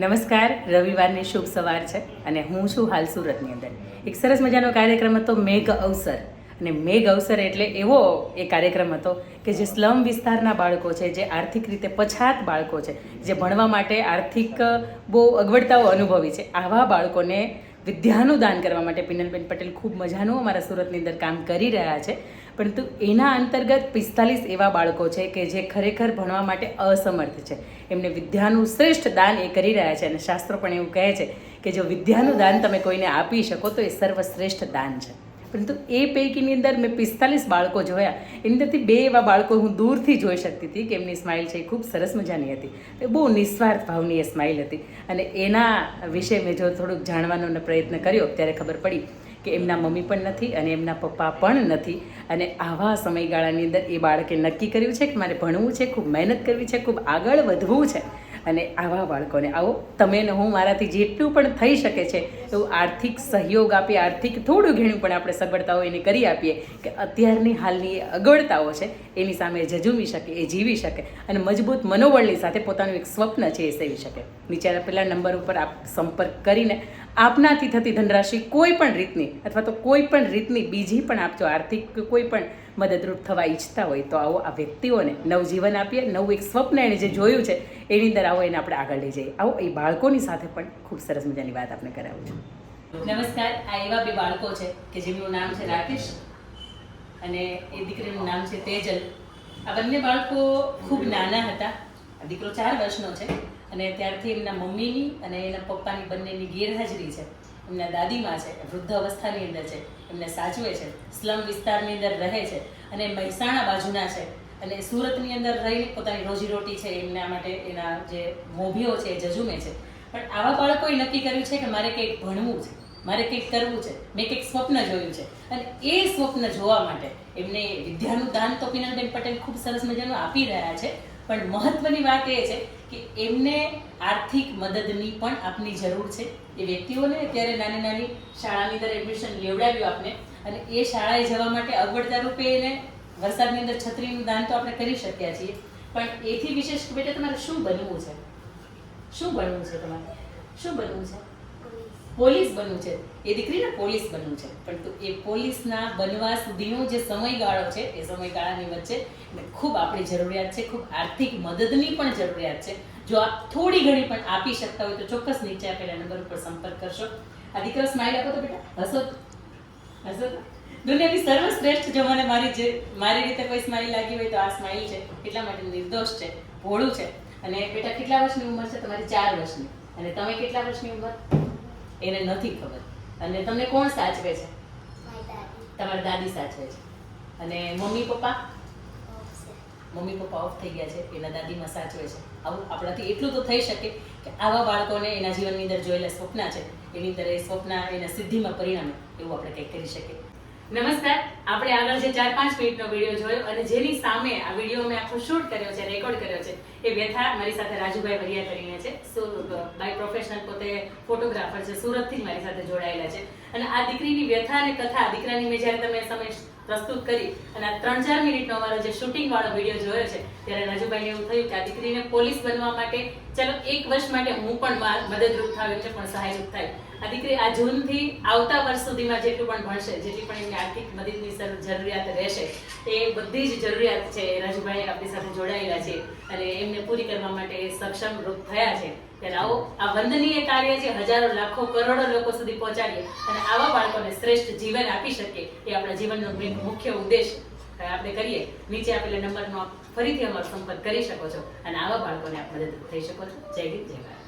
નમસ્કાર, રવિવારની શુભ સવાર છે અને હું છું હાલ સુરતની અંદર. એક સરસ મજાનો કાર્યક્રમ હતો મેઘ અવસર. અને મેઘ અવસર એટલે એવો એ કાર્યક્રમ હતો કે જે સ્લમ વિસ્તારના બાળકો છે, જે આર્થિક રીતે પછાત બાળકો છે, જે ભણવા માટે આર્થિક બહુ અગવડતાઓ અનુભવી છે, આવા બાળકોને વિદ્યાનું દાન કરવા માટે પિનલબેન પટેલ ખૂબ મજાનું અમારા સુરતની અંદર કામ કરી રહ્યા છે. પરંતુ એના અંતર્ગત પિસ્તાલીસ એવા બાળકો છે કે જે ખરેખર ભણવા માટે અસમર્થ છે. એમને વિદ્યાનું શ્રેષ્ઠ દાન એ કરી રહ્યા છે અને શાસ્ત્રો પણ એવું કહે છે કે જો વિદ્યાનું દાન તમે કોઈને આપી શકો તો એ સર્વશ્રેષ્ઠ દાન છે. પરંતુ એ પૈકીની અંદર મેં પિસ્તાલીસ બાળકો જોયા. એની અંદરથી બે એવા બાળકો હું દૂરથી જોઈ શકતી હતી કે એમની સ્માઇલ છે એ ખૂબ સરસ મજાની હતી. એ બહુ નિસ્વાર્થ ભાવની એ સ્માઇલ હતી. અને એના વિશે મેં જો થોડુંક જાણવાનો પ્રયત્ન કર્યો, ત્યારે ખબર પડી કે એમના મમ્મી પણ નથી અને એમના પપ્પા પણ નથી. અને આવા સમયગાળાની અંદર એ બાળકે નક્કી કર્યું છે કે મારે ભણવું છે, ખૂબ મહેનત કરવી છે, ખૂબ આગળ વધવું છે. અને આવા બાળકોને આવો, તમે ને હું મારાથી જેટલું પણ થઈ શકે છે, એવું આર્થિક સહયોગ આપીએ, આર્થિક થોડું ઘણું પણ આપણે સગવડતાઓ એને કરી આપીએ કે અત્યારની હાલની અગવડતાઓ છે, એની સામે જજુમી શકે, એ જીવી શકે અને મજબૂત મનોબળની સાથે પોતાનું એક સ્વપ્ન છે એ સેવી શકે. નીચેના પેલા નંબર ઉપર આપ સંપર્ક કરીને આપનાથી થતી ધનરાશિ કોઈ પણ રીતની, અથવા તો કોઈ પણ રીતની બીજી પણ આપજો આર્થિક કોઈ પણ મદદરૂપ થવા ઈચ્છતા હોય તો આવો આ વ્યક્તિઓને નવજીવન આપીએ. નવું એક સ્વપ્ન એણે જે જોયું છે, એની અંદર આવો એને આપણે આગળ લઈ જઈએ. આવો એ બાળકોની સાથે પણ ખૂબ સરસ મજાની વાત આપણે કરાવું છું. નમસ્કાર. આ એવા બે બાળકો છે કે જેમનું નામ છે રાકેશ અને એ દીકરીનું નામ છે તેજલ. આ બંને બાળકો ખૂબ નાના હતા. આ દીકરો ચાર વર્ષનો છે અને ત્યારથી એમના મમ્મીની અને એના પપ્પાની બંનેની ગેરહાજરી છે. એમના દાદીમાં છે વૃદ્ધ અવસ્થાની અંદર છે, એમને સાચવે છે, સ્લમ વિસ્તારની અંદર રહે છે અને મહેસાણા બાજુના છે. અને સુરતની અંદર રહીને પોતાની રોજીરોટી છે, એમના માટે એના જે મોભીઓ છે, એ જજુમે છે. પણ આવા બાળકોએ નક્કી કર્યું છે કે મારે કંઈક ભણવું છે, મારે કંઈક કરવું છે, મેં કંઈક સ્વપ્ન જોયું છે. અને એ સ્વપ્ન જોવા માટે એમને વિદ્યાનું દાન તો પિનલબેન પટેલ ખૂબ સરસ મજાનું આપી રહ્યા છે. પણ મહત્વની વાત એ છે કે એમને આર્થિક મદદની પણ આપની જરૂર છે. એ વ્યક્તિઓને અત્યારે નાની નાની શાળાની અંદર એડમિશન લેવડાવ્યું આપને અને એ શાળાએ જવા માટે અગવડતા રૂપે એને વરસાદની અંદર છત્રીનું દાન તો આપણે કરી શક્યા છીએ. પણ એથી વિશેષ બેટા તમારે શું બનવું છે? શું બનવું છે તમારે? શું બનવું છે? પોલીસ બનવું છે. એ દીકરીને પોલીસ બનવું છે. પણ એ પોલીસના બનવા સુધીનો જે સમયગાળો છે, એ સમયગાળાની વચ્ચે ખૂબ આપણી જરૂરિયાત છે, ખૂબ આર્થિક મદદની પણ જરૂરિયાત છે. જો આપ થોડી ઘણી પણ આપી શકતા હોય તો ચોક્કસ નીચે આપેલા નંબર ઉપર સંપર્ક કરશો. આ દીકરો સ્માઇલ આપો તો બેટા. હસો. હસો દુનિયાની સર્વશ્રેષ્ઠ જો મને મારી જે, મારી રીતે કોઈ સ્માઇલ લાગી હોય તો આ સ્માઇલ છે. એટલા માટે નિર્દોષ છે. ભોળું છે. અને બેટા કેટલા વર્ષની ઉંમર છે? તમારી ચાર વર્ષની. અને તમે કેટલા વર્ષની ઉંમર? એને નથી ખબર. અને તમને કોણ સાચવે છે? તમારી દાદી સાચવે છે. અને mummy papa? Mummy papa of થઈ ગયા છે. એના દાદીમાં સાચવે છે. આવું આપણાથી એટલું તો થઈ શકે કે આવા બાળકોને એના જીવનની અંદર જોયેલા સ્વપ્ન છે. એની અંદર એ સ્વપ્ન એના સિદ્ધિમાં પરિણામે એવું આપણે કંઈક કરી શકીએ. નમસ્કાર. આપણે આગળ જે ચાર પાંચ મિનિટનો વીડિયો જોયો અને જેની સામે આ વીડિયો મેં આખો શૂટ કર્યો છે રેકોર્ડ કર્યો છે, એ વ્યથા મારી સાથે રાજુભાઈ વરિયા કરીને છે. સો બાય પ્રોફેશનલ પોતે ફોટોગ્રાફર છે, સુરતથી મારી સાથે જોડાયેલા છે. અને આ દીકરીની વ્યથા અને કથા, દીકરાની મેં જ્યારે તમે સમય પ્રસ્તુત કરી અને ત્રણ ચાર મિનિટનો અમારો જે શૂટિંગ વાળો વીડિયો જોયો છે, ત્યારે રાજુભાઈને એવું થયું કે આ દીકરીને પોલીસ બનવા માટે, ચલો એક વર્ષ માટે હું પણ મદદરૂપ થાવ એટલે પણ સહાયરૂપ થાય. આ દીકરી આ જૂનથી આવતા વર્ષ સુધીમાં જેટલું પણ ભણશે, જેટલી પણ એમની આર્થિક મદદની જરૂરિયાત રહેશે, એ બધી જ જરૂરિયાત છે રાજુભાઈ આપણી સાથે જોડાયેલા છે અને એમને પૂરી કરવા માટે સક્ષમ રૂપ થયા છે. ત્યારે આવો આ વંદનીય કાર્ય જે હજારો લાખો કરોડો લોકો સુધી પહોંચાડીએ અને આવા બાળકોને શ્રેષ્ઠ જીવન આપી શકીએ, એ આપણા જીવનનો મુખ્ય ઉદ્દેશ આપણે કરીએ. નીચે આપેલા નંબરનો ફરીથી અમારો સંપર્ક કરી શકો છો અને આવા બાળકોને આપ મદદ થઈ શકો છો. જય હિન્દ, જય ભારત.